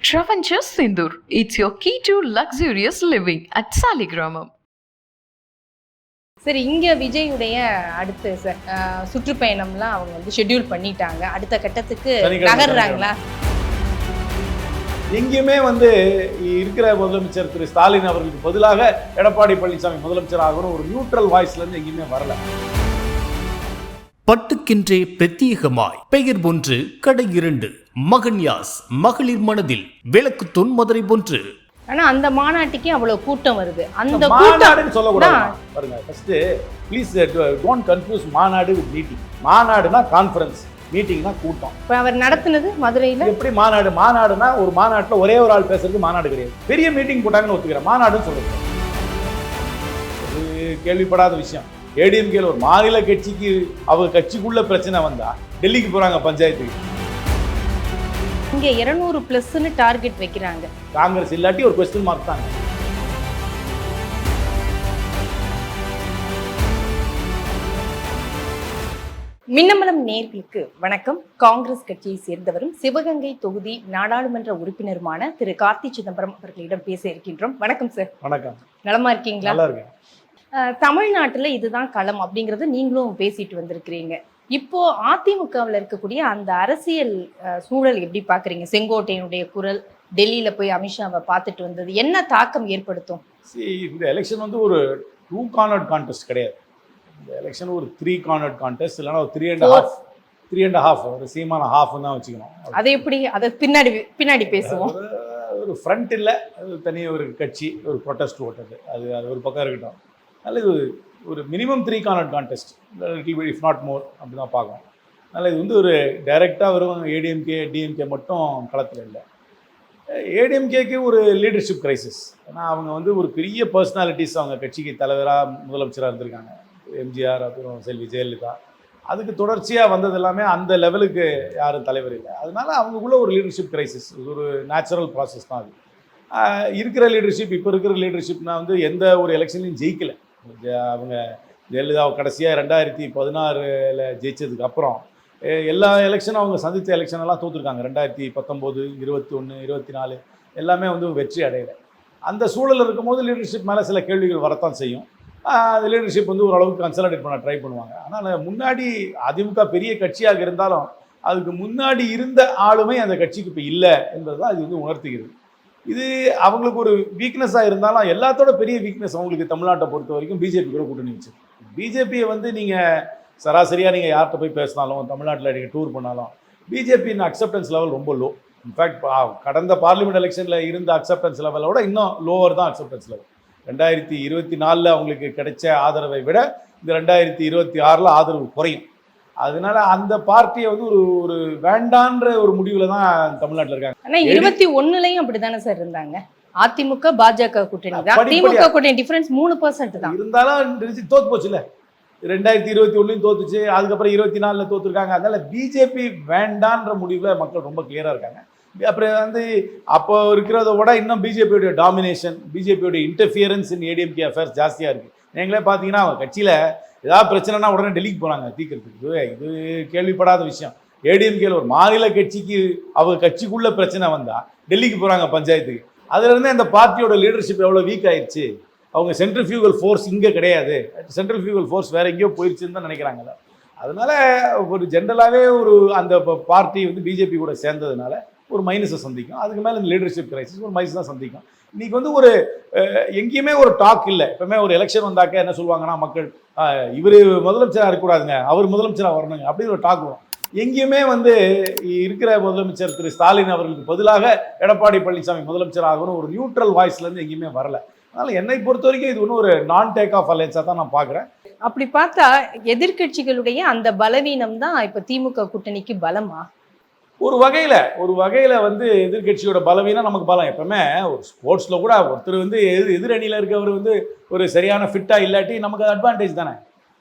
Travancore Sindur. It's your key to luxurious living at Saligramam. சரி இங்க விஜயுடைய அடுத்த சுற்றுப்பயணம்லாம் அவங்க வந்து ஷெட்யூல் பண்ணிட்டாங்க. அடுத்த கட்டத்துக்கு நகர்றாங்களா? எங்கேயுமே வந்து இருக்கிற முதலமைச்சர் திரு ஸ்டாலின் அவர்களுக்கு பதிலாக எடப்பாடி பழனிசாமி முதலமைச்சர் ஆகணும். ஒரு நியூட்ரல் வாய்ஸ்ல இருந்து எங்கேயுமே வரல. பட்டுக்கென்றே பிரத்யேகமாய் பெயர் ஒன்று கடை இரண்டு. மகன்யாஸ் மகளிர் மனதில் விளக்கு தொன்மதுரை ஒன்று ஆனா அந்த மாநாட்டுக்கே அவ்வளவு கூட்டம் வருது. அந்த கூட்டம் மாநாடுன்னு சொல்லக்கூடாது. தான். பாருங்க ஃபர்ஸ்ட் ப்ளீஸ் டோன்ட் கன்ஃபியூஸ் மாநாடு வித் மீட்டிங் மாநாடுனா கான்ஃபரன்ஸ் மீட்டிங்னா கூட்டம். இப்ப அவர் நடத்துனது மதுரையில? எப்படி மாநாடு? மாநாடுனா ஒரு மாநாட்டில் ஒரே ஒரு ஆள் பேசுறது மாநாடு கிடையாது. பெரிய மீட்டிங் போட்டாங்கன்னு ஒத்துக்கிறேன். மாநாடுன்னு சொல்லுங்க கேள்விப்படாத விஷயம். ஏடிஎம்கேல ஒரு மாநில கட்சிக்கு அவங்க கட்சிக்குள்ள பிரச்சனை வந்தா டெல்லிக்கு போறாங்க பஞ்சாயத்துக்கு. இங்க 200 பிளஸ்ன்னு டார்கெட் வைக்கிறாங்க. காங்கிரஸ் இல்லாட்டி ஒரு கொஸ்டின் மார்க் தாங்க மின்னமலம் நேர்களுக்கு வணக்கம். காங்கிரஸ் கட்சியை சேர்ந்தவரும் சிவகங்கை தொகுதி நாடாளுமன்ற உறுப்பினருமான திரு. கார்த்தி சிதம்பரம் அவர்களிடம் பேச இருக்கின்றோம். வணக்கம் சார் வணக்கம். நலமா இருக்கீங்களா? நல்லா இருக்கேன். தமிழ்நாட்டுல இதுதான் களம் அப்படிங்கறது நீங்களும் பேசிட்டு வந்திருக்கிறீங்க. இப்போ அதிமுகவில் இருக்கக்கூடிய அந்த அரசியல் சூழல் எப்படி பாக்குறீங்க? செங்கோட்டையனுடைய குரல் டெல்லியில போய் அமித்ஷாவை பார்த்துட்டு வந்தது என்ன தாக்கம் ஏற்படுத்தும்? இந்த எலெக்ஷன் வந்து ஒரு டூ கார்னர்ட் கான்டெஸ்ட் கிடையாது. இந்த எலெக்ஷன் ஒரு த்ரீ கார்னர்ட் கான்டெஸ்ட் இல்லைன்னா ஒரு three and. Half three and half ஒரு சீமான ஹாஃப் தான் வச்சுக்கணும். அதை எப்படி அதை பின்னாடி பின்னாடி பேசுவோம்? ஒரு- ஃப்ரண்ட் இல்லை அது தனி ஒரு கட்சி ஒரு ப்ரொட்டஸ்ட் ஓட்டது. அது அது ஒரு பக்கம் இருக்கட்டும். அதனால் இது ஒரு minimum three cornered contest if not more அப்படி தான் பார்க்கணும். அதனால் இது வந்து ஒரு டைரெக்டாக வரும் ஏடிஎம்கே டிஎம்கே மட்டும் களத்தில் இல்லை. ஏடிஎம்கேக்கு ஒரு லீடர்ஷிப் கிரைசிஸ் ஏன்னா அவங்க வந்து ஒரு பெரிய பர்சனாலிட்டிஸ் அவங்க கட்சிக்கு தலைவராக முதலமைச்சராக இருந்திருக்காங்க. எம்ஜிஆர் அப்புறம் செல்வி ஜெயலலிதா. அதுக்கு தொடர்ச்சியாக வந்தது எல்லாமே அந்த லெவலுக்கு யாரும் தலைவர் இல்லை. அதனால அவங்களுக்குள்ள ஒரு லீடர்ஷிப் கிரைசிஸ் ஒரு நேச்சுரல் ப்ராசஸ் தான் அது. இருக்கிற லீடர்ஷிப் இப்போ இருக்கிற லீடர்ஷிப்னா வந்து எந்த ஒரு எலெக்ஷன்லையும் ஜெயிக்கலை. அவங்க ஜெயலலிதா கடைசியாக ரெண்டாயிரத்தி பதினாறில் ஜெயித்ததுக்கு அப்புறம் எல்லா எலெக்ஷனும் அவங்க சந்தித்த எலெக்ஷன் எல்லாம் தோத்துருக்காங்க. ரெண்டாயிரத்தி பத்தொம்போது இருபத்தி ஒன்று இருபத்தி நாலு எல்லாமே வந்து வெற்றி அடையலை. அந்த சூழல் இருக்கும்போது லீடர்ஷிப் மேலே சில கேள்விகள் வரத்தான் செய்யும். அந்த லீடர்ஷிப் வந்து ஓரளவுக்கு கன்சல்டேட் பண்ண ட்ரை பண்ணுவாங்க. ஆனால் முன்னாடி அதிமுக பெரிய கட்சியாக இருந்தாலும் அதுக்கு முன்னாடி இருந்த ஆளுமை அந்த கட்சிக்கு இப்போ இல்லை என்பது தான் இது வந்து உணர்த்துகிறது. இது அவங்களுக்கு ஒரு வீக்னஸாக இருந்தாலும் எல்லாத்தோட பெரிய வீக்னஸ் அவங்களுக்கு தமிழ்நாட்டை பொறுத்த வரைக்கும் பிஜேபி கூட கூட்டணி வச்சு. பிஜேபியை வந்து நீங்கள் சராசரியாக நீங்கள் யார்கிட்ட போய் பேசினாலும் தமிழ்நாட்டில் நீங்கள் டூர் பண்ணாலும் பிஜேபியின் அக்செப்டன்ஸ் லெவல் ரொம்ப லோ இன்ஃபேக்ட் கடந்த பார்லிமெண்ட் எலெக்ஷனில் இருந்த அக்செப்டன்ஸ் லெவலோட இன்னும் லோவர் தான் அக்செப்டன்ஸ் லெவல் ரெண்டாயிரத்தி இருபத்தி நாலில் அவங்களுக்கு கிடைச்ச ஆதரவை விட இந்த ரெண்டாயிரத்தி இருபத்தி ஆறில் ஆதரவு குறையும். அதனால அந்த பார்ட்டியை வந்து ஒரு ஒரு வேண்டான்ற ஒரு முடிவில் தான் தமிழ்நாட்டில் இருக்காங்க. ஆனா இருபத்தி ஒண்ணுலயும் அப்படிதானே சார் இருந்தாங்க? அதிமுக பாஜக கூட்டணி தான். திமுக கூட்டணி டிஃபரன்ஸ் மூணு பர்சன்ட் தான். இருந்தாலும் தோத்து போச்சுல ரெண்டாயிரத்தி இருபத்தி ஒன்றுலையும் தோத்துச்சு அதுக்கப்புறம் இருபத்தி நாலில் தோத்துருக்காங்க. அதனால பிஜேபி வேண்டான்ற முடிவில் மக்கள் ரொம்ப கிளியராக இருக்காங்க. அப்புறம் வந்து அப்போ இருக்கிறத விட இன்னும் பிஜேபியோட டாமினேஷன் பிஜேபியோட இன்டர்ஃபியரன்ஸ் இன் ஏடிஎம்கே அஃபேர்ஸ் ஜாஸ்தியாக இருக்குது நீங்களே பார்த்தீங்கன்னா அவங்க கட்சியில் ஏதாவது பிரச்சனைனா உடனே டெல்லிக்கு போகிறாங்க தீக்கிறதுக்கு இது இது கேள்விப்படாத விஷயம். ஏடிஎம்கேல ஒரு மாநில கட்சிக்கு அவங்க கட்சிக்குள்ள பிரச்சனை வந்தால் டெல்லிக்கு போகிறாங்க பஞ்சாயத்துக்கு. அதுலேருந்தே அந்த பார்ட்டியோட லீடர்ஷிப் எவ்வளோ வீக் ஆயிடுச்சு அவங்க சென்ட்ரிஃபியூகல் ஃபோர்ஸ் இங்கே கிடையாது. சென்ட்ரிஃபியூகல் ஃபோர்ஸ் வேற எங்கேயோ போயிடுச்சுன்னு தான் நினைக்கிறாங்கல்ல அதனால ஒரு ஜென்ரலாகவே ஒரு அந்த பார்ட்டி வந்து பிஜேபி கூட சேர்ந்ததுனால ஒரு மைனஸை சந்திக்கும். அதுக்கு மேலே இந்த லீடர்ஷிப் கிரைசிஸ் ஒரு மைனஸ் தான் சந்திக்கும். இன்றைக்கி வந்து ஒரு எங்கேயுமே ஒரு டாக் இல்லை. எப்பவுமே ஒரு எலெக்ஷன் வந்தாக்க என்ன சொல்லுவாங்கன்னா மக்கள் இவர் முதலமைச்சராக இருக்கக்கூடாதுங்க. அவர் முதலமைச்சராக வரணுங்க. அப்படின்னு ஒரு டாக் வரும். எங்கேயுமே வந்து இருக்கிற முதலமைச்சர் திரு ஸ்டாலின் அவர்களுக்கு பதிலாக எடப்பாடி பழனிசாமி முதலமைச்சர் ஆகணும். ஒரு நியூட்ரல் வாய்ஸ்லேருந்து எங்கேயுமே வரல. அதனால் என்னை பொறுத்த வரைக்கும் இது ஒன்றும் ஒரு நான் டேக் ஆஃப் அலையன்ஸாக தான் நான் பார்க்குறேன். அப்படி பார்த்தா எதிர்க்கட்சிகளுடைய அந்த பலவீனம் தான் இப்போ திமுக கூட்டணிக்கு பலமா? ஒரு வகையில் ஒரு வகையில் வந்து எதிர்க்கட்சியோட பலவீனம் நமக்கு பலம். எப்பவுமே ஒரு ஸ்போர்ட்ஸில் கூட ஒருத்தர் வந்து எதிர் எதிரணியில் இருக்கவர் வந்து ஒரு சரியான ஃபிட்டாக இல்லாட்டி நமக்கு அட்வான்டேஜ் தானே.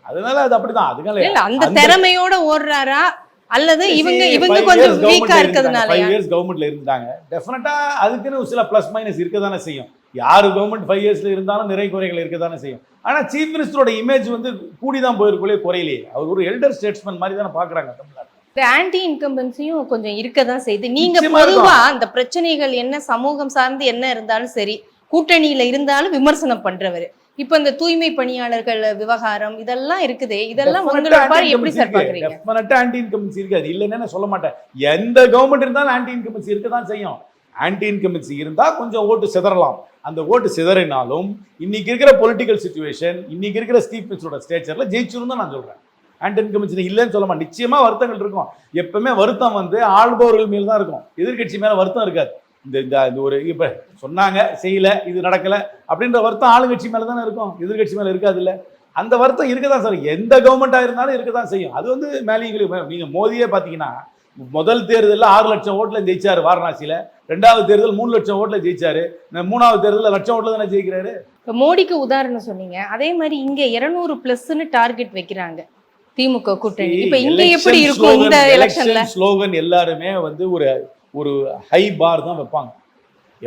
அதனால அது அப்படிதான். அதுக்கால இல்ல அந்த திறமையோட ஓடுறாரா? அல்லது இவங்க இவங்க கொஞ்சம் வீக்கா இருக்கிறதுனாலயா? ஃபைவ் இயர்ஸ் கவர்மெண்ட்ல இருந்தாங்க டெஃபினட்டா அதுக்குன்னு சில ப்ளஸ் மைனஸ் இருக்க தானே செய்யும். யார் கவர்மெண்ட் ஃபைவ் இயர்ஸ்ல இருந்தாலும் நிறை குறைகள் இருக்க தானே செய்யும். ஆனா சீஃப் மினிஸ்டரோட இமேஜ் வந்து கூடி தான் போயிருக்கோலே குறையிலேயே. அவர் ஒரு எல்டர் ஸ்டேட்ஸ்மேன் மாதிரி தானே பாக்குறாங்க தமிழ்நாட்டில். ஆன்டி இன்கம்பன்சியும் கொஞ்சம் இருக்க தான் செய்யுது நீங்க. பொதுவா அந்த பிரச்சனைகள் என்ன சமூகம் சார்ந்து என்ன இருந்தாலும் சரி கூட்டணியில இருந்தாலும் விமர்சனம் பண்றவர். இப்ப இந்த தூய்மை பணியாளர்கள் விவகாரம் இதெல்லாம் இருக்குதே இதெல்லாம் எப்படி சார் பாக்குறீங்க? ஆன்டி இன்கம்பன்சி இருக்கு. அது இல்லைன்னு சொல்ல மாட்டேன். எந்த கவர்மெண்ட் இருந்தாலும் ஆன்டி இன்கம்பன்சி இருக்க தான் செய்யும். ஆன்டி இன்கம்பன்சி இருந்தா கொஞ்சம் ஓட்டு சிதறலாம். அந்த ஓட்டு சிதறினாலும் இன்னைக்கு இருக்கிற பொலிட்டிக்கல் சுச்சுவேஷன் இன்னைக்கு இருக்கிற ஸ்டீஃபன்ஸோட ஸ்டேச்சர்ல ஜெயிச்சிரும் தான் நான் சொல்றேன். ஆன்டி கமிஷன் இல்லைன்னு சொல்லமா நிச்சயமா வருத்தங்கள் இருக்கும். எப்பவுமே வருத்தம் வந்து ஆள்பவர்கள் மேல் தான் இருக்கும். எதிர்க்கட்சி மேல வருத்தம் இருக்காது. இந்த இந்த ஒரு இப்ப சொன்னாங்க செய்யல இது நடக்கல அப்படின்ற வருத்தம் ஆளுங்கட்சி மேல தானே இருக்கும். எதிர்க்கட்சி மேல இருக்காது இல்ல அந்த வருத்தம் இருக்க தான் சார் எந்த கவர்மெண்டா இருந்தாலும் இருக்க தான் செய்யும். அது வந்து மேலேயும் நீங்க மோதியே பாத்தீங்கன்னா முதல் தேர்தலில் ஆறு லட்சம் ஓட்டுல ஜெயிச்சாரு வாரணாசியில. ரெண்டாவது தேர்தல் மூணு லட்சம் ஓட்டுல ஜெயிச்சாரு. மூணாவது தேர்தலில் லட்சம் ஓட்டுல தானே ஜெயிக்கிறாரு? இப்போ மோடிக்கு உதாரணம் சொன்னீங்க. அதே மாதிரி இங்கே இரநூறு ப்ளஸ்ன்னு டார்கெட் வைக்கிறாங்க. திமுக கூட்டணி. இப்ப இங்க எப்படி இருக்கும் இந்த எலெக்ஷன்ல ஸ்லோகன் எல்லாருமே வந்து ஒரு ஒரு ஹை பார் தான் வைப்பாங்க.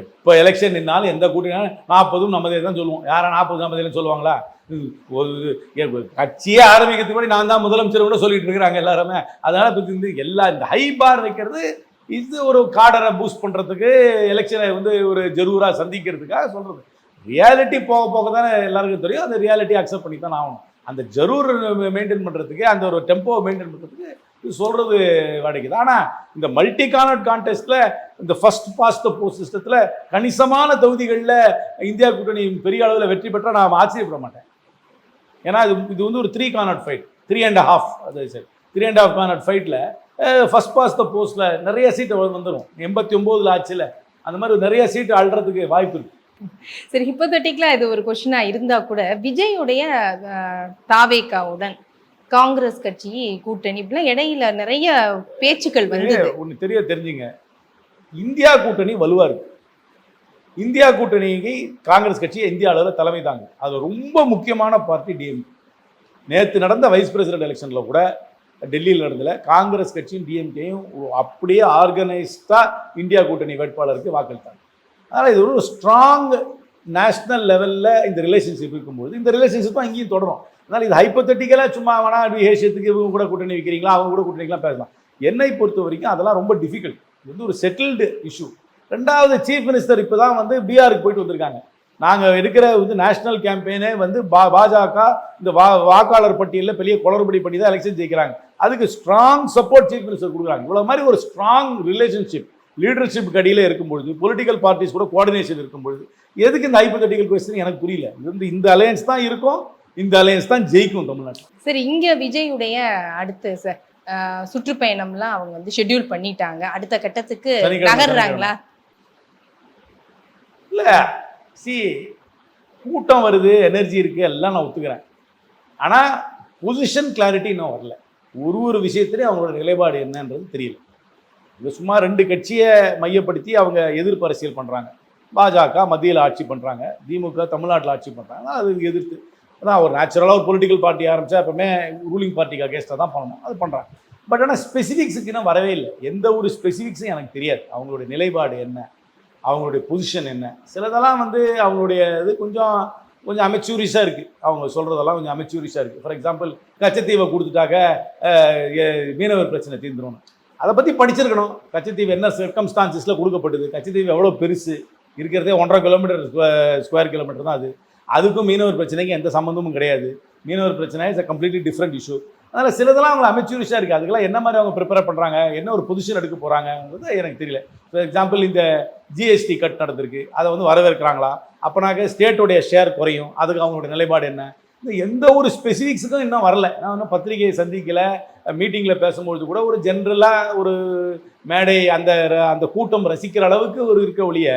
எப்போ எலெக்ஷன் நின்னாலும் எந்த கூட்டணி நாற்பதும் நம்மதே தான் சொல்லுவோம். யாரா நாற்பது நாற்பதுன்னு சொல்லுவாங்களா? ஒரு கட்சியே ஆரம்பிக்கிறதுக்கு முன்னாடி நான் தான் முதலமைச்சர் கூட சொல்லிட்டு இருக்கிறாங்க எல்லாருமே. அதனால இந்த எல்லா இந்த ஹை பார் வைக்கிறது இது ஒரு காடரை பூஸ்ட் பண்றதுக்கு எலெக்ஷனை வந்து ஒரு ஜரூரா சந்திக்கிறதுக்காக சொல்றது. ரியாலிட்டி போக போக தானே எல்லாருக்கும் தெரியும். அந்த ரியாலிட்டி அக்செப்ட் பண்ணி தான் ஆகணும். அந்த ஜரூர் மெயின்டைன் பண்ணுறதுக்கு அந்த ஒரு டெம்போவை மெயின்டைன் பண்ணுறதுக்கு இது சொல்கிறது வாடகை தான். ஆனால் இந்த மல்டி கார்னட் கான்டெஸ்ட்டில் இந்த ஃபர்ஸ்ட் பாஸ்ட் த போஸ்ட் சிஸ்டத்தில் கணிசமான தொகுதிகளில் இந்தியா கூட்டணி பெரிய அளவில் வெற்றி பெற்றால் நான் ஆச்சரியப்பட மாட்டேன் ஏன்னா இது இது வந்து ஒரு three cornered fight three and half அது சரி த்ரீ அண்ட் ஹாஃப் கானட் ஃபைட்டில் ஃபஸ்ட் பாஸ் த போஸ்ட்டில் நிறைய சீட்டு வந்துடும் எண்பத்தி ஒம்போதில் ஆட்சியில் அந்த மாதிரி நிறைய சீட்டு அழுறதுக்கு வாய்ப்பு இருக்குது சரி ஹிப்போதட்டிக்கலா இது ஒரு கொஸ்டினா இருந்தா கூட விஜயுடைய அஹ், தாவேகாவுடன் காங்கிரஸ் கட்சி கூட்டணி இப்படிலாம் இடையில நிறைய பேச்சுக்கள் வந்தது. ஒன்று தெரிய தெரிஞ்சுங்க. இந்தியா கூட்டணி வலுவா இருக்கு. இந்தியா கூட்டணிக்கு காங்கிரஸ் கட்சி இந்திய அளவில் தலைமை தாங்க. அது ரொம்ப முக்கியமான பார்ட்டி டிஎம் நேற்று நடந்த வைஸ் பிரசிடென்ட் எலெக்ஷனில் கூட டெல்லியில் நடந்தல காங்கிரஸ் கட்சியும் டிஎம்கேயும் அப்படியே ஆர்கனைஸ்டாக இந்தியா கூட்டணி வேட்பாளருக்கு வாக்களித்தாங்க. அதனால் இது ஒரு ஸ்ட்ராங் நேஷ்னல் லெவலில் இந்த ரிலேஷன்ஷிப் இருக்கும்போது இந்த ரிலேஷன்ஷிப் தான் இங்கேயும் தொடரும். அதனால் இது ஹைப்பத்தட்டிக்கலாக சும்மா வேணா விஹேஷத்துக்கு இவங்க கூட கூட்டணி வைக்கிறீங்களா அவங்க கூட கூட்டணிக்கெலாம் பேசலாம். என்னை பொறுத்த வரைக்கும் அதெல்லாம் ரொம்ப டிஃபிகல்ட் இது வந்து ஒரு செட்டில்டு இஷ்யூ ரெண்டாவது சீஃப் மினிஸ்டர் இப்போ தான் வந்து பீகாருக்கு போயிட்டு வந்திருக்காங்க. நாங்கள் எடுக்கிற வந்து நேஷனல் கேம்பெயினே வந்து பா பாஜக இந்த வா வாக்காளர் பட்டியலில் பெரிய குளறுபடி பண்ணி தான் எலெக்ஷன் ஜெயிக்கிறாங்க. அதுக்கு ஸ்ட்ராங் சப்போர்ட் சீஃப் மினிஸ்டர் கொடுக்குறாங்க. இவ்வளோ மாதிரி ஒரு ஸ்ட்ராங் ரிலேஷன்ஷிப் லீடர்ஷிப் கடியில் இருக்கும்பொழுது பொலிட்டிக்கல் பார்ட்டிஸ் கூட கோஆர்டினேஷன் இருக்கும்பொழுது எதுக்கு இந்த ஹைப்போதட்டிக்கல் கொஸ்டின் எனக்கு புரியல. இது வந்து இந்த அலையன்ஸ் தான் இருக்கும் இந்த அலையன்ஸ் தான் ஜெயிக்கும் தமிழ்நாட்டில். சரி இங்க விஜயுடைய அடுத்து சார் சுற்றுப்பயணம்லாம் அவங்க வந்து ஷெட்யூல் பண்ணிட்டாங்க. அடுத்த கட்டத்துக்கு நகர்றாங்களா? இல்லை சி கூட்டம் வருது எனர்ஜி இருக்குது எல்லாம் நான் ஒத்துக்கிறேன். ஆனால் பொசிஷன் கிளாரிட்டி இன்னும் வரல. ஒரு ஒரு விஷயத்துலையும் அவங்களோட நிலைப்பாடு என்னன்றது தெரியல. இது சும்மா ரெண்டு கட்சியை மையப்படுத்தி அவங்க எதிர்ப்பு அரசியல் பண்ணுறாங்க பாஜக மத்தியில் ஆட்சி பண்ணுறாங்க திமுக தமிழ்நாட்டில் ஆட்சி பண்ணுறாங்க அது எதிர்த்து. அதான் ஒரு நேச்சுரலாக ஒரு பொலிட்டிக்கல் பார்ட்டி ஆரம்பித்தா எப்பவுமே ரூலிங் பார்ட்டிக்கு அகேன்ஸ்டாக தான் பண்ணணும். அது பண்ணுறாங்க பட் ஆனால் ஸ்பெசிஃபிக்ஸுக்கு இன்னும் வரவே இல்லை. எந்த ஒரு ஸ்பெசிஃபிக்ஸும் எனக்கு தெரியாது. அவங்களுடைய நிலைப்பாடு என்ன? அவங்களுடைய பொசிஷன் என்ன? சிலதெல்லாம் வந்து அவங்களுடைய இது கொஞ்சம் கொஞ்சம் அமைச்சூரிஸாக இருக்குது அவங்க சொல்கிறதெல்லாம் கொஞ்சம் அமைச்சூரிஸாக இருக்குது ஃபார் எக்ஸாம்பிள் கச்சத்தீவை கொடுத்துட்டாக்க மீனவர் பிரச்சனை தீர்ந்துடும் அதை பற்றி படிச்சிருக்கணும். கச்சத்தீவு என்ன சர்க்கம்ஸ்டான்சஸில் கொடுக்கப்பட்டது? கச்சத்தீவு எவ்வளோ பெருசு? இருக்கிறதே ஒன்றரை கிலோமீட்டர் ஸ்கொயர் கிலோமீட்டர் தான் அது. அதுக்கும் மீனவர் பிரச்சனைக்கு எந்த சம்மந்தமும் கிடையாது. மீனவர் பிரச்சனை is a completely different issue அதனால் சிலதெல்லாம் அவங்க அமைச்சூரிஷாக இருக்குது அதுக்கெல்லாம் என்ன மாதிரி அவங்க ப்ரிப்பேர் பண்ணுறாங்க என்ன ஒரு பொசிஷன் எடுக்க போகிறாங்கன்றது எனக்கு தெரியல. ஃபார் எக்ஸாம்பிள் இந்த ஜிஎஸ்டி கட் நடந்திருக்கு. அதை வந்து வரவேற்கிறாங்களா? அப்போனாக்க ஸ்டேட்டோடைய ஷேர் குறையும். அதுக்கு அவங்களுடைய நிலைப்பாடு என்ன? இந்த எந்த ஒரு ஸ்பெசிஃபிக்ஸுக்கும் இன்னும் வரல. நான் இன்னும் பத்திரிகையை சந்திக்கலை. மீட்டிங்கில் பேசும்பொழுது கூட ஒரு ஜென்ரலாக ஒரு மேடை அந்த அந்த கூட்டம் ரசிக்கிற அளவுக்கு ஒரு இருக்க ஒழிய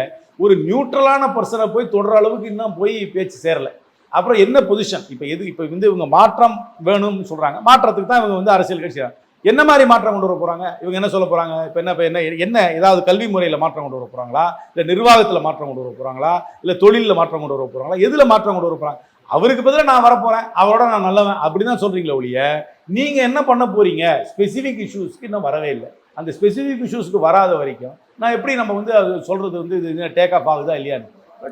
ஒரு நியூட்ரலான பர்சனை போய் தொடர அளவுக்கு இன்னும் போய் பேச்சு சேரலை. அப்புறம் என்ன பொசிஷன் இப்போ எது இப்போ வந்து இவங்க மாற்றம் வேணும்னு சொல்கிறாங்க மாற்றத்துக்கு தான் இவங்க வந்து அரசியல் கட்சி என்ன மாதிரி மாற்றம் கொண்டு வர போகிறாங்க இவங்க என்ன சொல்ல போகிறாங்க இப்போ என்ன இப்போ என்ன என்ன ஏதாவது கல்வி முறையில் மாற்றம் கொண்டு வர போகிறாங்களா இல்லை நிர்வாகத்தில் மாற்றம் கொண்டு வர போகிறாங்களா இல்லை தொழிலில் மாற்றம் கொண்டு வர போகிறாங்களா எதில் மாற்றம் கொண்டு வர போகிறாங்க அவருக்கு பதிலாக நான் வரப்போகிறேன் அவரோட நான் நல்லவன். அப்படி தான் சொல்கிறீங்களே ஒழிய நீங்கள் என்ன பண்ண போகிறீங்க ஸ்பெசிஃபிக் இஷ்யூஸ்க்கு இன்னும் வரவே இல்லை. அந்த ஸ்பெசிஃபிக் இஷ்யூஸ்க்கு வராத வரைக்கும் நான் எப்படி நம்ம வந்து அது சொல்கிறது வந்து இது டேக் ஆஃப் ஆகுதா இல்லையான்னு.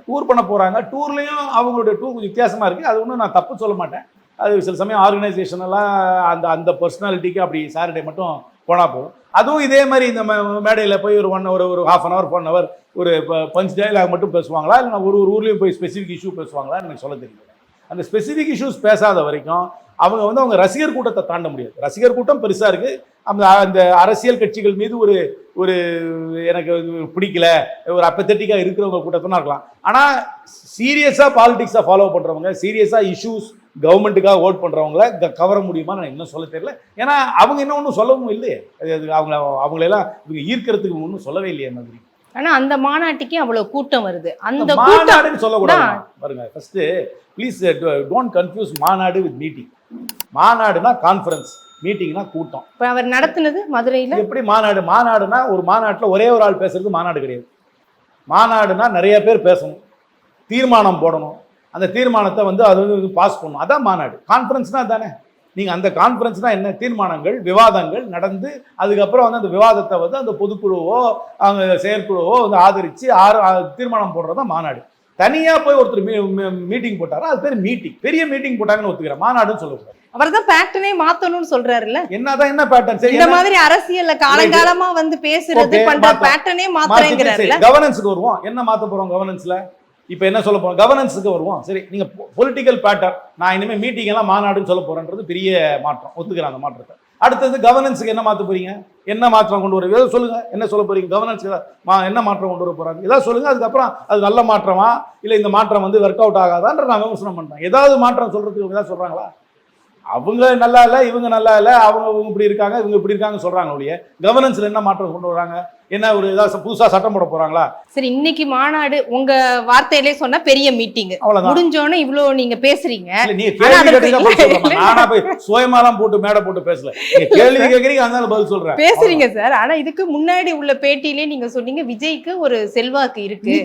டூர் பண்ண போகிறாங்க டூர்லேயும் அவங்களுடைய டூர் கொஞ்சம் வித்தியாசமாக இருக்குது அது ஒன்றும் நான் தப்பு சொல்ல மாட்டேன். அது சில சமயம் ஆர்கனைசேஷனெல்லாம் அந்த அந்த பர்சனாலிட்டிக்கு அப்படி சாட்டர்டே மட்டும் போனால் போதும். அதுவும் இதே மாதிரி இந்த மேடையில் போய் ஒரு ஒன் ஒரு ஒரு half an hour one hour ஒரு பஞ்ச் டைலாக் மட்டும் பேசுவாங்களா? இல்லை ஒரு ஒரு ஊர்லேயும் போய் ஸ்பெசிஃபிக் இஷ்யூ பேசுவாங்களா எனக்கு சொல்ல தெரியல. அந்த ஸ்பெசிஃபிக் இஷ்யூஸ் பேசாத வரைக்கும் அவங்க வந்து அவங்க ரசிகர் கூட்டத்தை தாண்ட முடியாது. ரசிகர் கூட்டம் பெருசாக இருக்குது அந்த அந்த அரசியல் கட்சிகள் மீது ஒரு ஒரு எனக்கு பிடிக்கல. ஒரு அப்பத்தட்டிக்காக இருக்கிறவங்க கூட்டத்தான் இருக்கலாம். ஆனால் சீரியஸாக பாலிடிக்ஸை ஃபாலோ பண்ணுறவங்க சீரியஸாக இஷ்யூஸ் கவர்மெண்ட்டுக்காக ஓட் பண்ணுறவங்கள கவர முடியுமா? நான் இன்னும் சொல்ல தெரியல. ஏன்னா அவங்க இன்னும் ஒன்றும் சொல்லவும் இல்லையே. அது அவங்கள அவங்களெல்லாம் இவங்க ஈர்க்கிறதுக்கு ஒன்றும் சொல்லவே இல்லையே மாதிரி. ஆனா அந்த மாநாட்டுக்கே அவ்வளவு கூட்டம் வருது. அந்த கூட்டம் மாநாடுன்னு சொல்லக்கூடாது பாருங்க ஃபர்ஸ்ட் ப்ளீஸ் டோன்ட் கன்ஃபியூஸ் மாநாடு வித் மீட்டிங் மாநாடுனா கான்ஃபரன்ஸ் மீட்டிங்னா கூட்டம். இப்ப அவர் நடத்துனது மதுரையில? எப்படி மாநாடு? மாநாடுனா ஒரு மாநாட்டில் ஒரே ஒரு ஆள் பேசுறது மாநாடு கிடையாது. மாநாடுனா நிறைய பேர் பேசணும். தீர்மானம் போடணும். அந்த தீர்மானத்தை வந்து அது வந்து பாஸ் பண்ணணும். அதான் மாநாடு. கான்ஃபரன்ஸ்னா தானே? நீங்கள் அந்த கான்ஃபரன்ஸ்னா என்ன? தீர்மானங்கள் விவாதங்கள் நடந்து அதுக்கப்புறம் வந்து அந்த விவாதத்தை வந்து அந்த பொதுக்குழுவோ அவங்க செயற்குழுவோ வந்து ஆதரித்து ஆறு தீர்மானம் போடுறது தான் மாநாடு. தனியாக போய் ஒருத்தர் மீட்டிங் போட்டாரா? அது பேர் மீட்டிங் பெரிய மீட்டிங் போட்டாங்கன்னு ஒத்துக்கிறேன். மாநாடுன்னு சொல்லக்கூடாது அவர் தான் பேட்டர்னே மாத்தணும்னு சொல்றாருல்ல? என்னதான் என்ன பேட்டர்ன் சரி இந்த மாதிரி அரசியல்ல காலங்காலமா வந்து பேசுறது பண்ற. பேட்டர்னே மாத்துறேங்கிறாருல கவர்னன்ஸுக்கு வருவோம். என்ன மாத்த போறோம் கவர்னன்ஸ்ல இப்போ என்ன சொல்ல போறோம்? கவர்னன்ஸுக்கு வருவோம். சரி நீங்க பொலிட்டிக்கல் பேட்டர் நான் இனிமே மீட்டிங் எல்லாம் மாநாடுன்னு சொல்ல போறேன்றது பெரிய மாற்றம். ஒத்துக்கிறேன் அந்த மாற்றத்தை. அடுத்தது கவர்னன்ஸுக்கு என்ன மாற்ற போறீங்க? என்ன மாற்றம் கொண்டு வர ஏதாவது சொல்லுங்க. என்ன சொல்ல போறீங்க? கவர்னன்ஸ்க்கு என்ன மாற்றம் கொண்டு வர போறாங்க? ஏதாவது சொல்லுங்க. அதுக்கப்புறம் அது நல்ல மாற்றமா? இல்லை இந்த மாற்றம் வந்து ஒர்க் அவுட் ஆகாதான்ற நான் விமர்சனம் பண்றேன். ஏதாவது மாற்றம் சொல்றதுக்கு ஏதாவது சொல்றாங்களா? அவங்க நல்லா இல்லை இவங்க நல்லா இல்லை அவங்க இவங்க இப்படி இருக்காங்க இவங்க இப்படி இருக்காங்க சொல்றாங்க ஒழிய. கவர்னன்ஸ்ல என்ன மாற்றம் கொண்டு வராங்க? என்ன ஒரு ஏதாவது புதுசா சட்டம் போட போறாங்களா? சரி இன்னைக்கு மாநாடு உங்க வார்த்தையிலே சொன்னா பெரிய மீட்டிங் முடிஞ்சோன்னு இவ்வளவு நீங்க பேசுறீங்க. நானா போய் சுயமாலாம் போட்டு மேடை போட்டு பேசல. கேள்வி கேட்கறீங்க அதனால பதில் சொல்றேன். பேசுறீங்க சார். ஆனா இதுக்கு முன்னாடி உள்ள பேட்டியிலே நீங்க சொன்னீங்க விஜய்க்கு ஒரு செல்வாக்கு இருக்கு.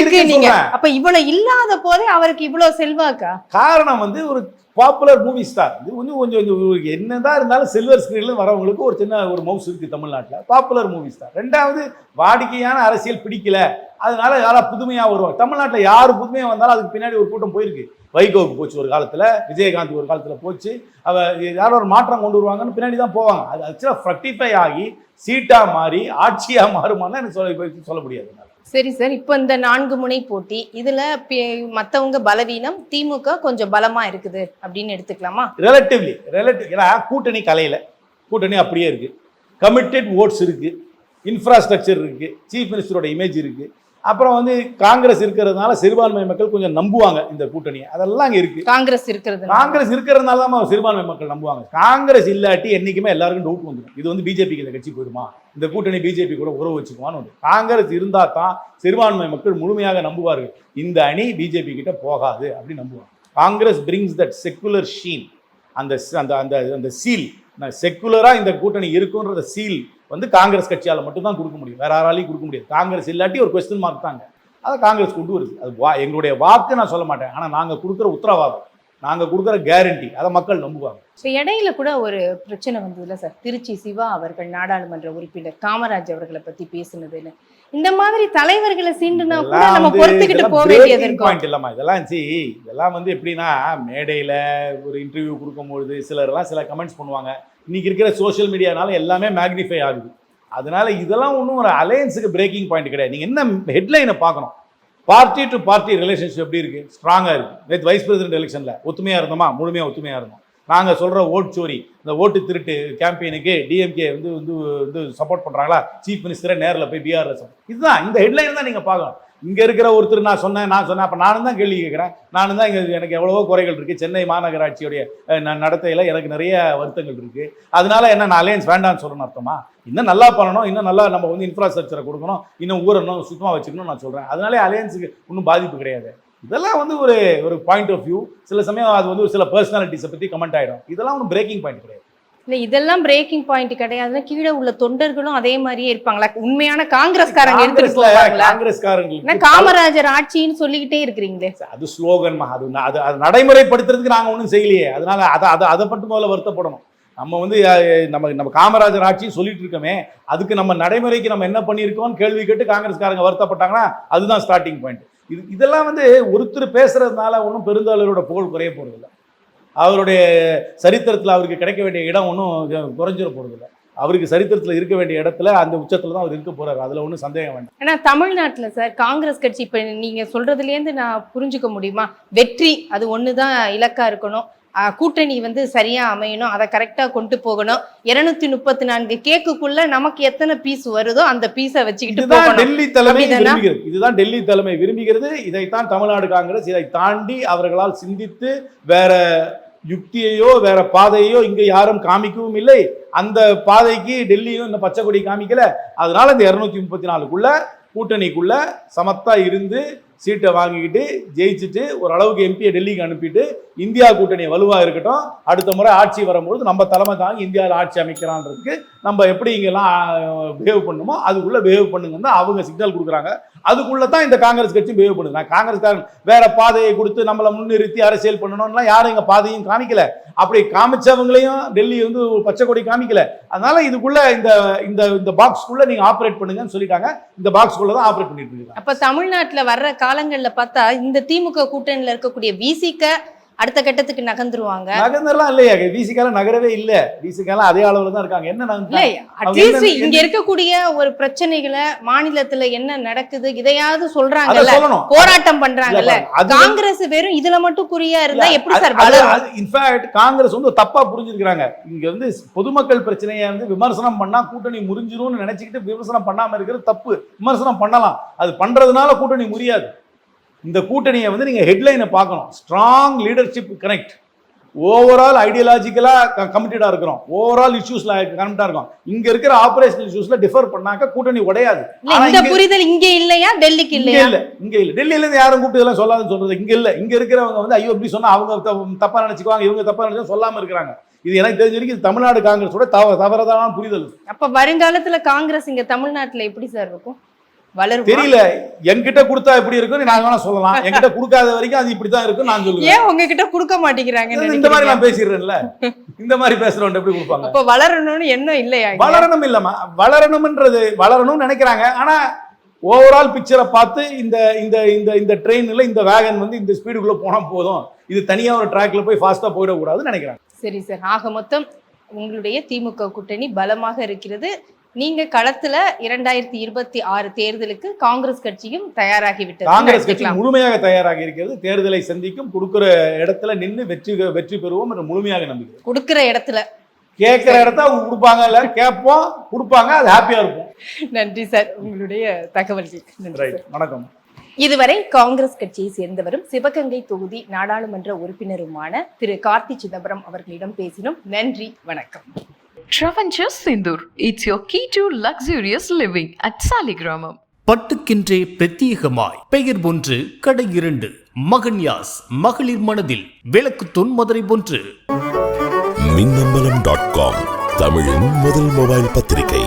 இருக்கு நீங்க. அப்ப இவ்வளவு இல்லாத போதே அவருக்கு இவ்வளவு செல்வாக்கா? காரணம் வந்து ஒரு பாப்புலர் மூவி ஸ்டார் இது வந்து கொஞ்சம் கொஞ்சம் என்ன என்னதான் இருந்தாலும் சில்வர் ஸ்க்ரீனில் வரவங்களுக்கு ஒரு சின்ன ஒரு மவுஸ் இருக்குது தமிழ்நாட்டில். பாப்புலர் மூவி ஸ்டார் ரெண்டாவது வாடிக்கையான அரசியல் பிடிக்கல. அதனால யாராவது புதுமையாக வருவாங்க. தமிழ்நாட்டில் யார் புதுமையாக வந்தாலும் அதுக்கு பின்னாடி ஒரு கூட்டம் போயிருக்கு. வைகோவுக்கு போச்சு ஒரு காலத்தில் விஜயகாந்த் ஒரு காலத்தில் போச்சு. அவ யாரோ ஒரு மாற்றம் கொண்டு வருவாங்கன்னு பின்னாடி தான் போவாங்க. அது ஆக்சுவலாக ஃப்ரக்டிஃபை ஆகி சீட்டாக மாறி ஆட்சியாக மாறுமான்னு எனக்கு சொல்ல சொல்ல முடியாது. சரி சார் இப்போ இந்த நான்கு முனை போட்டி இதுல மத்தவங்க பலவீனம் திமுக கொஞ்சம் பலமா இருக்குது அப்படின்னு எடுத்துக்கலாமா? ரிலேட்டிவ்லி ரிலேட்டிவ் ஏன்னா கூட்டணி கலையில கூட்டணி அப்படியே இருக்கு. கமிட்டட் ஓட்ஸ் இருக்கு. இன்ஃப்ராஸ்ட்ரக்சர் இருக்கு. சீஃப் மினிஸ்டரோட இமேஜ் இருக்கு. அப்புறம் வந்து காங்கிரஸ் இருக்கிறதுனால சிறுபான்மை மக்கள் கொஞ்சம் நம்புவாங்க இந்த கூட்டணியை. அதெல்லாம் அங்கே இருக்கு. காங்கிரஸ் இருக்கிறது காங்கிரஸ் இருக்கிறதுனால தான் சிறுபான்மை மக்கள் நம்புவாங்க. காங்கிரஸ் இல்லாட்டி என்னைக்குமே எல்லாருக்கும் டவுட் வந்துடும். இது வந்து பிஜேபிக்கு இந்த கட்சி போயிடுமா? இந்த கூட்டணி பிஜேபி கூட உறவு வச்சுக்குவான்னு வந்து காங்கிரஸ் இருந்தா தான் சிறுபான்மை மக்கள் முழுமையாக நம்புவார்கள். இந்த அணி பிஜேபி கிட்ட போகாது அப்படின்னு நம்புவாங்க. Congress brings that secular sheen அந்த அந்த அந்த அந்த சீல் செக்குலரா இந்த கூட்டணி இருக்குன்றத சீல் வந்து காங்கிரஸ் கட்சியால மட்டும்தான் கொடுக்க முடியும். வேற யாராலையும் கொடுக்க முடியாது. காங்கிரஸ் இல்லாட்டி ஒரு கொஸ்டின் மார்க் தாங்க. அதை காங்கிரஸ் கொண்டு வருது. அது வா எங்களுடைய வாக்கு நான் சொல்ல மாட்டேன். ஆனா நாங்க கொடுக்குற உத்தரவாதம் நாங்க கொடுக்குற கேரண்டி அதை மக்கள் நம்புவாங்க. இப்போ இடையில கூட ஒரு பிரச்சனை வந்ததுல சார்? திருச்சி சிவா அவர்கள் நாடாளுமன்ற உறுப்பினர் காமராஜ் அவர்களை பத்தி பேசுனதுன்னு. இந்த மாதிரி தலைவர்களை சீண்டுனா கூட நம்ம பொறுத்துக்கிட்டு போக வேண்டியது இல்லம்மா. இதெல்லாம் சி இதெல்லாம் வந்து எப்படின்னா மேடையில ஒரு இன்டர்வியூ கொடுக்கும்பொழுது சிலர்லாம் சில கமெண்ட்ஸ் பண்ணுவாங்க. இன்றைக்கி இருக்கிற சோஷியல் மீடியானால எல்லாமே மேக்னிஃபை ஆகுது. அதனால் இதெல்லாம் ஒன்றும் ஒரு அலையன்ஸுக்கு பிரேக்கிங் பாயிண்ட் கிடையாது. நீங்கள் என்ன ஹெட்லைனை பார்க்கணும்? பார்ட்டி டு பார்ட்டி ரிலேஷன்ஷிப் எப்படி இருக்குது ஸ்ட்ராங்காக இருக்குது நேற்று வைஸ் பிரசிடென்ட் எலெக்ஷனில் ஒத்துமையாக இருந்தோமா? முழுமையாக ஒத்துமையாக இருந்தோம். நாங்கள் சொல்கிற ஓட் சோரி இந்த ஓட்டு திருட்டு கேம்பெயினுக்கு டிஎம்கே வந்து வந்து வந்து சப்போர்ட் பண்ணுறாங்களா சீஃப் மினிஸ்டரை நேரில் போய் பிஆர்எஸ் இதுதான் இந்த ஹெட்லைன் தான் நீங்கள் பார்க்கணும். இங்க இருக்கிற ஒருத்தர் நான் சொன்னேன் நான் சொன்னேன். அப்ப நானும் தான் கேள்வி கேட்கிறேன். நானும் தான் இங்கே எனக்கு எவ்வளவோ குறைகள் இருக்கு. சென்னை மாநகராட்சியுடைய நடத்தையில் நடத்தையில எனக்கு நிறைய வருத்தங்கள் இருக்கு. அதனால என்ன நான் அலையன்ஸ் வேண்டாம்னு சொல்லணும் அர்த்தமா? இன்னும் நல்லா பண்ணணும் இன்னும் நல்லா நம்ம வந்து இன்ஃப்ராஸ்ட்ரக்சரை கொடுக்கணும் இன்னும் ஊரணும் இன்னும் சுத்தமா வச்சுக்கணும் நான் சொல்றேன். அதனாலே அலையன்ஸுக்கு ஒன்றும் பாதிப்பு கிடையாது. இதெல்லாம் வந்து ஒரு ஒரு பாயிண்ட் ஆஃப் வியூ சில சமயம் அது வந்து ஒரு சில பர்சனாலிட்டிஸை பத்தி கமெண்ட் ஆயிடும். இதெல்லாம் ஒன்றும் பிரேக்கிங் பாயிண்ட் கிடையாது. இல்ல இதெல்லாம் பிரேக்கிங் பாயிண்ட் கிடையாதுன்னா கீழே உள்ள தொண்டர்களும் அதே மாதிரியே இருப்பாங்களா உண்மையான காங்கிரஸ்காரங்க எடுத்துட்டு போவாங்களா? காமராஜர் ஆட்சின்னு சொல்லிக்கிட்டே இருக்கிறீங்களே. அது ஸ்லோகன்மா அது அது அது நடைமுறைப்படுத்துறதுக்கு நாங்கள் ஒன்றும் செய்யலையே. அதனால அதை அதை அதை மட்டும் முதல்ல வருத்தப்படணும். நம்ம வந்து நம்ம நம்ம காமராஜர் ஆட்சின்னு சொல்லிட்டு இருக்கோமே அதுக்கு நம்ம நடைமுறைக்கு நம்ம என்ன பண்ணியிருக்கோம்னு கேள்வி கேட்டு காங்கிரஸ்காரங்க வருத்தப்பட்டாங்கன்னா அதுதான் ஸ்டார்டிங் பாயிண்ட் இது இதெல்லாம் வந்து ஒருத்தர் பேசுறதுனால ஒன்றும் பெருந்தாளரோட புகழ் குறைய போறதில்ல. அவருடைய சரித்திரத்தில் அவருக்கு கிடைக்க வேண்டிய இடம் ஒன்றும் குறைஞ்சிட போறதில்ல அவருக்கு சரித்திரத்தில் இருக்க வேண்டிய இடத்துல அந்த உச்சத்தில் தான் அவர் இருக்க போறாரு. அதில் ஒன்றும் சந்தேகம் வேண்டாம். ஆனா தமிழ்நாட்டுல சார் காங்கிரஸ் கட்சி இப்ப நீங்க சொல்றதுல இருந்து நான் புரிஞ்சுக்க முடியுமா? வெற்றி அது ஒண்ணுதான் இலக்கா இருக்கணும். ஆஹ் கூட்டணி வந்து சரியா அமையணும் அதை கரெக்டா கொண்டு போகணும். இருநூத்தி முப்பத்தி நான்கு கேக்குக்குள்ள நமக்கு எத்தனை பீஸ் வருதோ அந்த பீஸை வச்சுக்கிட்டு டெல்லி தலைமை? விரும்புகிறது. இதுதான் டெல்லி தலைமை விரும்புகிறது. இதைத்தான் தமிழ்நாடு காங்கிரஸ் இதை தாண்டி அவர்களால் சிந்தித்து வேற யுக்தியையோ வேற பாதையோ இங்க யாரும் காமிக்கவும் இல்லை. அந்த பாதைக்கு டெல்லியும் இந்த பச்சை கொடி காமிக்கல. அதனால இந்த இருநூத்தி முப்பத்தி நாலுக்குள்ள கூட்டணிக்குள்ள சமத்தா இருந்து சீட்டை வாங்கிக்கிட்டு ஜெயிச்சுட்டு ஓரளவுக்கு எம்பியை டெல்லிக்கு அனுப்பிட்டு இந்தியா கூட்டணி வலுவாக இருக்கட்டும். அடுத்த முறை ஆட்சி வரும்போது நம்ம தலைமை தாங்கி இந்தியாவில் ஆட்சி அமைக்கிறான்றதுக்கு நம்ம எப்படி இங்கெல்லாம் பிஹேவ் பண்ணுமோ அதுக்குள்ளே பிஹேவ் பண்ணுங்கன்னு அவங்க சிக்னல் கொடுக்குறாங்க. அதுக்குள்ளே தான் இந்த காங்கிரஸ் கட்சி பிஹேவ் பண்ணுது. நான் காங்கிரஸ்காரன் வேற பாதையை கொடுத்து நம்மளை முன்னிறுத்தி அரசியல் பண்ணணும்லாம் யாரும் எங்கள் பாதையும் காமிக்கல. அப்படி காமிச்சவங்களையும் டெல்லி வந்து ஒரு பச்சை கொடி காமிக்கல. அதனால இதுக்குள்ள இந்த இந்த இந்த பாக்ஸ்க்குள்ள நீங்கள் ஆப்ரேட் பண்ணுங்கன்னு சொல்லிட்டாங்க. இந்த பாக்ஸ்க்குள்ள தான் ஆப்ரேட் பண்ணிட்டு இருக்காங்க. அப்போ தமிழ்நாட்டில் வர்ற காலங்களில் பார்த்தா இந்த திமுக கூட்டணியில் இருக்கக்கூடிய விசிக்க அடுத்த கட்டத்துக்கு நகர்ந்துருவாங்க. நகர்ந்தெல்லாம் இல்லையா. விசிகால நகரவே இல்ல. விசிகால அதே அளவுல தான் இருக்காங்க. என்ன இங்க இருக்கக்கூடிய ஒரு பிரச்சனைகளை மாநிலத்துல என்ன நடக்குது இதையாவது சொல்றாங்கல்ல. போராட்டம் பண்றாங்கல்ல. காங்கிரஸ் வெறும் இதுல மட்டும் குறியா இருந்தா எப்படி சார் இன்ஃபேக்ட் காங்கிரஸ் வந்து தப்பா புரிஞ்சிருக்காங்க இங்க வந்து பொதுமக்கள் பிரச்சனையை வந்து விமர்சனம் பண்ணா கூட்டணி முறிஞ்சிரும்னு நினைச்சுக்கிட்டு விமர்சனம் பண்ணாம இருக்கிறது தப்பு. விமர்சனம் பண்ணலாம். அது பண்றதுனால கூட்டணி முறியாது. இந்த கூட்டணியை வந்து நீங்க ஹெட்லைனை பார்க்கணும். ஸ்ட்ராங் லீடர்ஷிப் கனெக்ட் ஓவரால் ஐடியாலஜிக்கலா கமிட்டடா இருக்கிறோம். ஓவரால் இஷ்யூஸ்ல கமிட்டா இருக்கும். இங்க இருக்கிற ஆபரேஷனல் இஷ்யூஸ்ல டிஃபர் பண்ணாக்க கூட்டணி உடையாது. இந்த புரிதல் இங்க இல்லையா? டெல்லிக்கு இல்லையா? இல்ல இங்க இல்ல. டெல்லியில இருந்து யாரும் கூப்பிட்டு இதெல்லாம் சொல்லாதுன்னு சொல்றது இங்க இல்ல. இங்க இருக்கிறவங்க வந்து ஐயோ இப்படி சொன்னா அவங்க த- தப்பா நினைச்சுக்குவாங்க இவங்க தப்பா நினைச்சா சொல்லாம இருக்கிறாங்க. இது எனக்கு தெரிஞ்ச வரைக்கும் தமிழ்நாடு காங்கிரஸோட தவ தவறதான புரிதல். அப்ப வருங்காலத்துல காங்கிரஸ் இங்க தமிழ்நாட்டுல எப்படி சார் இருக்கும்? வளரும்? தெரியல. என்கிட்ட கொடுத்தா எப்படி இருக்கும்னு நான் வேணா சொல்லலாம். என்கிட்ட கொடுக்காத வரைக்கும் அது இப்படித்தான் இருக்கும் நான் சொல்லுவேன். ஏன் உங்ககிட்ட கொடுக்க மாட்டேங்கிறாங்க இந்த மாதிரி நான் பேசிடுறேன்ல. இந்த மாதிரி பேசுறவன் எப்படி கொடுப்பாங்க? அப்ப வளரணும்னு எண்ணம் இல்லையா? வளரணும் இல்லம்மா. வளரணும்ன்றது வளரணும்னு நினைக்கிறாங்க. ஆனா ஓவரால் பிக்சரை பார்த்து இந்த இந்த இந்த இந்த ட்ரெயின்ல இந்த வேகன் வந்து இந்த ஸ்பீடுக்குள்ள போனா போதும். இது தனியா ஒரு ட்ராக்ல போய் ஃபாஸ்டா போயிடக்கூடாதுன்னு நினைக்கிறாங்க. சரி சார். ஆக மொத்தம் உங்களுடைய திமுக கூட்டணி பலமாக இருக்கிறது. நீங்க களத்துல இரண்டாயிரத்தி இருபத்தி ஆறு தேர்தலுக்கு காங்கிரஸ் கட்சியும் தயாராகி விட்டது காங்கிரஸ் கட்சி முழுமையாக தயாராகி இருக்கிறது. தேர்தலை சந்திக்கும் கொடுக்கிற இடத்துல நின்று வெற்றி வெற்றி பெறுவோம் என்று முழுமையாக நம்பிக்கை கொடுக்கிற இடத்துல. கேட்கிற இடத்த அவங்க கொடுப்பாங்க இல்ல கேட்போம் கொடுப்பாங்க அது ஹாப்பியா இருப்போம். நன்றி சார். உங்களுடைய ரைட் சார். வணக்கம். இதுவரை காங்கிரஸ் கட்சியை சேர்ந்தவரும் சிவகங்கை தொகுதி நாடாளுமன்ற உறுப்பினருமான திரு கார்த்தி சிதம்பரம் அவர்களிடம் பேசினோம். நன்றி வணக்கம். Travancore Sindur. It's your key to luxurious living at Saligramam. பட்டுக்கென்றே பிரத்யேகமாய் பெயர் ஒன்று கடை இரண்டு மகன்யாஸ் மகளிர் மனதில் விளக்கு மதுரை ஒன்று மின்னம்பலம் டாட் காம் தமிழின் முதல் மொபைல் பத்திரிகை